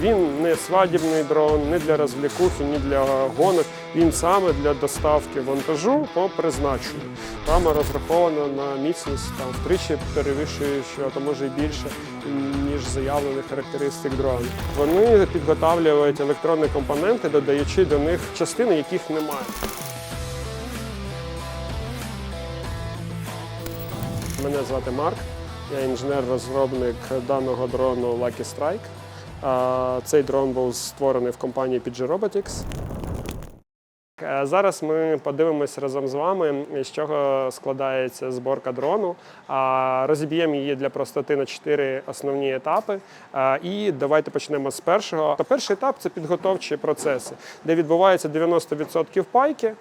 Він не свадібний дрон, не для розвлікухи, ні для гонок. Він саме для доставки вантажу по призначенню. Рама розрахована на міцність там втричі перевищуючи, а то може і більше, ніж заявлених характеристик дрона. Вони підготавлюють електронні компоненти, додаючи до них частини, яких немає. Мене звати Марк, я інженер-розробник даного дрону Lucky Strike. Цей дрон був створений в компанії PG Robotics. Е, Зараз ми подивимось разом з вами, з чого складається зборка дрону. Розіб'ємо її для простоти на чотири основні етапи. І давайте почнемо з першого. Перший етап це підготовчі процеси, де відбувається 90% пайки.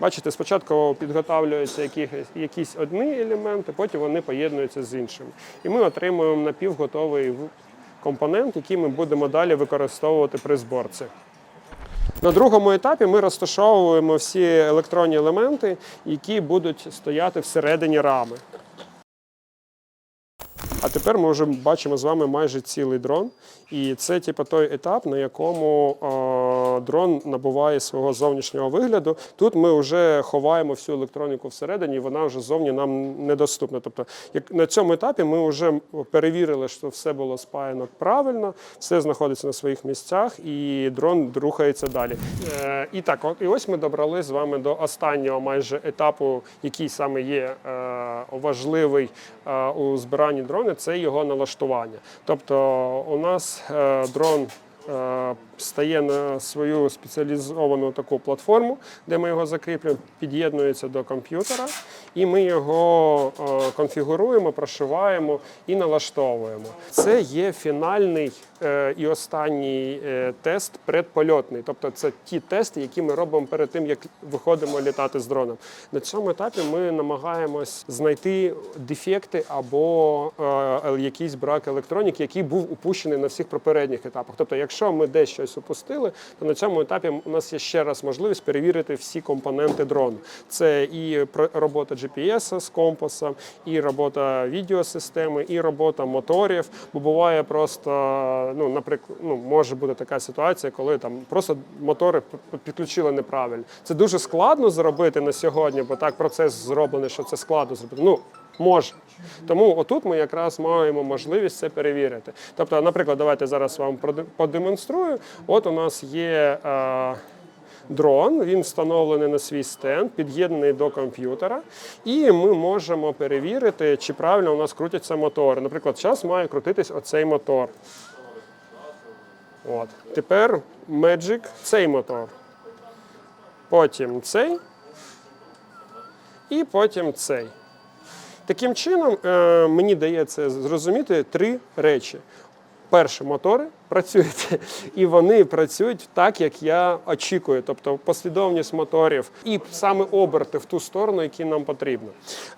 Бачите, спочатку підготовлюються якісь, одні елементи, потім вони поєднуються з іншими. І ми отримуємо напівготовий компонент, який ми будемо далі використовувати при зборці. На другому етапі ми розташовуємо всі електронні елементи, які будуть стояти всередині рами. А тепер ми вже бачимо з вами майже цілий дрон. І це типу, той етап, на якому е, дрон набуває свого зовнішнього вигляду. Тут ми вже ховаємо всю електроніку всередині, і вона вже зовні нам недоступна. Тобто, як на цьому етапі ми вже перевірили, що все було спаяно правильно, все знаходиться на своїх місцях, і дрон рухається далі. Е, і так, і ось ми добрали з вами до останнього майже етапу, який саме є е, важливий е, у збиранні дрона, це його налаштування. Тобто, у нас е, дрон. Е, Стає на свою спеціалізовану таку платформу, де ми його закріплюємо, під'єднується до комп'ютера, і ми його е, конфігуруємо, прошиваємо і налаштовуємо. Це є фінальний е, і останній тест предпольотний. Тобто це ті тести, які ми робимо перед тим, як виходимо літати з дроном. На цьому етапі ми намагаємось знайти дефекти або якийсь брак електроніки, який був упущений на всіх попередніх етапах. Тобто, якщо ми десь щось упустили, то на цьому етапі у нас є ще раз можливість перевірити всі компоненти дрону. Це і робота GPS з компасом, і робота відеосистеми, і робота моторів. Бо буває просто, ну, наприклад, ну, може бути така ситуація, коли там просто мотори підключили неправильно. Це дуже складно зробити на сьогодні, бо так процес зроблений, що це складно зробити. Ну, Може. Тому отут ми якраз маємо можливість це перевірити. Тобто, наприклад, давайте зараз вам продемонструю. От у нас є е, дрон, він встановлений на свій стенд, під'єднаний до комп'ютера, і ми можемо перевірити, чи правильно у нас крутяться мотори. Наприклад, зараз має крутитись оцей мотор. От. Тепер Magic цей мотор. Потім цей. І потім цей. Таким чином, е, мені дається зрозуміти три речі. Перше, мотори працюють, і вони працюють так, як я очікую, тобто послідовність моторів і саме оберти в ту сторону, які нам потрібно.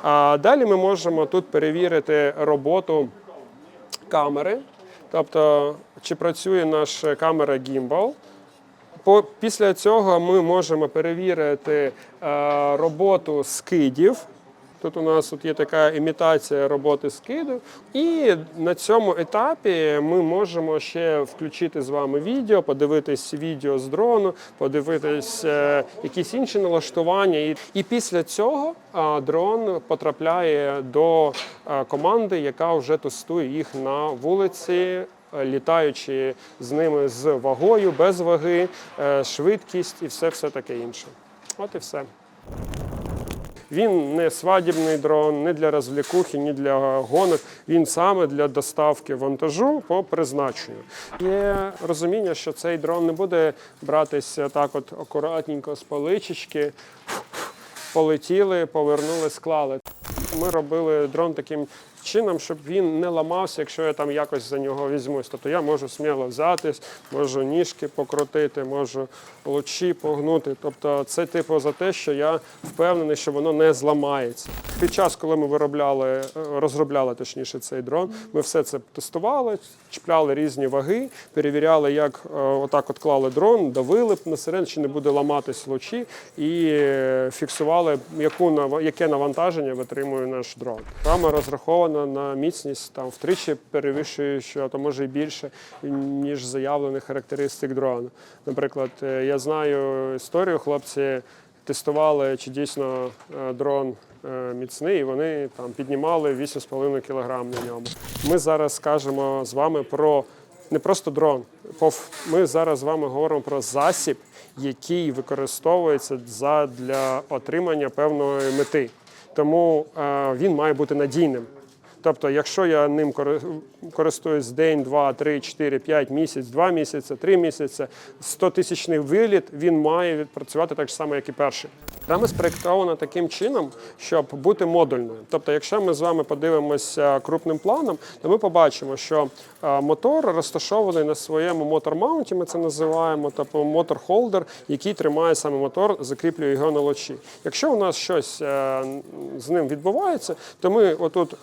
А далі ми можемо тут перевірити роботу камери, тобто чи працює наша камера Gimbal. Після цього ми можемо перевірити е, роботу скидів. Тут у нас тут є така імітація роботи скиду. І на цьому етапі ми можемо ще включити з вами відео, подивитись відео з дрону, подивитись е, якісь інші налаштування. І, після цього дрон потрапляє до е, команди, яка вже тестує їх на вулиці літаючи з ними з вагою, без ваги, е, швидкість і все, все таке інше. От і все. Він не свадібний дрон, не для розвлікухи, ні для гонок. Він саме для доставки вантажу по призначенню. Є розуміння, що цей дрон не буде братися так, от акуратненько з поличечки. Полетіли, повернули, склали. Ми робили дрон таким чином, щоб він не ламався, якщо я там якось за нього візьмусь. Тобто я можу сміло взятись, можу ніжки покрутити, можу лучі погнути. Тобто це типу за те, що я впевнений, що воно не зламається. Під час, коли ми виробляли, е, розробляли точніше цей дрон, ми все це тестували, чіпляли різні ваги, перевіряли, як е, отак от клали дрон, давили на сирен, чи не буде ламатись лучі, і е, фіксували, яку яке навантаження витримує наш дрон. Рама розрахована дрона на міцність там втричі перевищуючи, а то може і більше, ніж заявлених характеристик дрона. Наприклад, е, я знаю історію, хлопці тестували, чи дійсно е, дрон е, міцний, і вони там піднімали 8,5 кг на ньому. Ми зараз скажемо з вами про не просто дрон. Ми зараз з вами говоримо про засіб, який використовується для отримання певної мети. Тому він має бути надійним. Тобто, якщо я ним користуюсь день, два, три, чотири, п'ять місяць, два місяці, три місяці, 100 тисячний виліт, він має відпрацювати так само, як і перший. Рама спроєктована таким чином, щоб бути модульною. Тобто, якщо ми з вами подивимося крупним планом, то ми побачимо, що е, мотор розташований на своєму мотор-маунті, ми це називаємо, тобто мотор-холдер, який тримає саме мотор, закріплює його на лочі. Якщо у нас щось е, з ним відбувається, то ми отут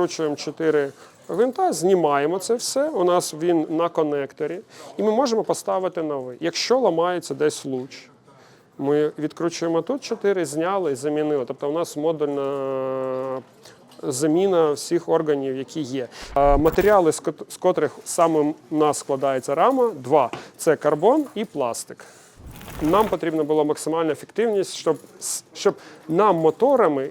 розкручуємо чотири гвинта, знімаємо це все. У нас він на конекторі, і ми можемо поставити новий. Якщо ламається десь луч, ми відкручуємо тут 4, зняли і замінили. Тобто у нас модульна заміна всіх органів, які є. Матеріали, з котрих саме у нас складається рама, два це карбон і пластик. Нам потрібна була максимальна ефективність, щоб, щоб нам моторами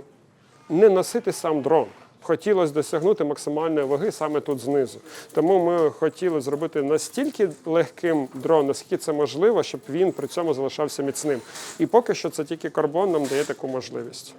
не носити сам дрон. Хотілося досягнути максимальної ваги саме тут знизу. Тому ми хотіли зробити настільки легким дрон, наскільки це можливо, щоб він при цьому залишався міцним. І поки що це тільки карбон нам дає таку можливість.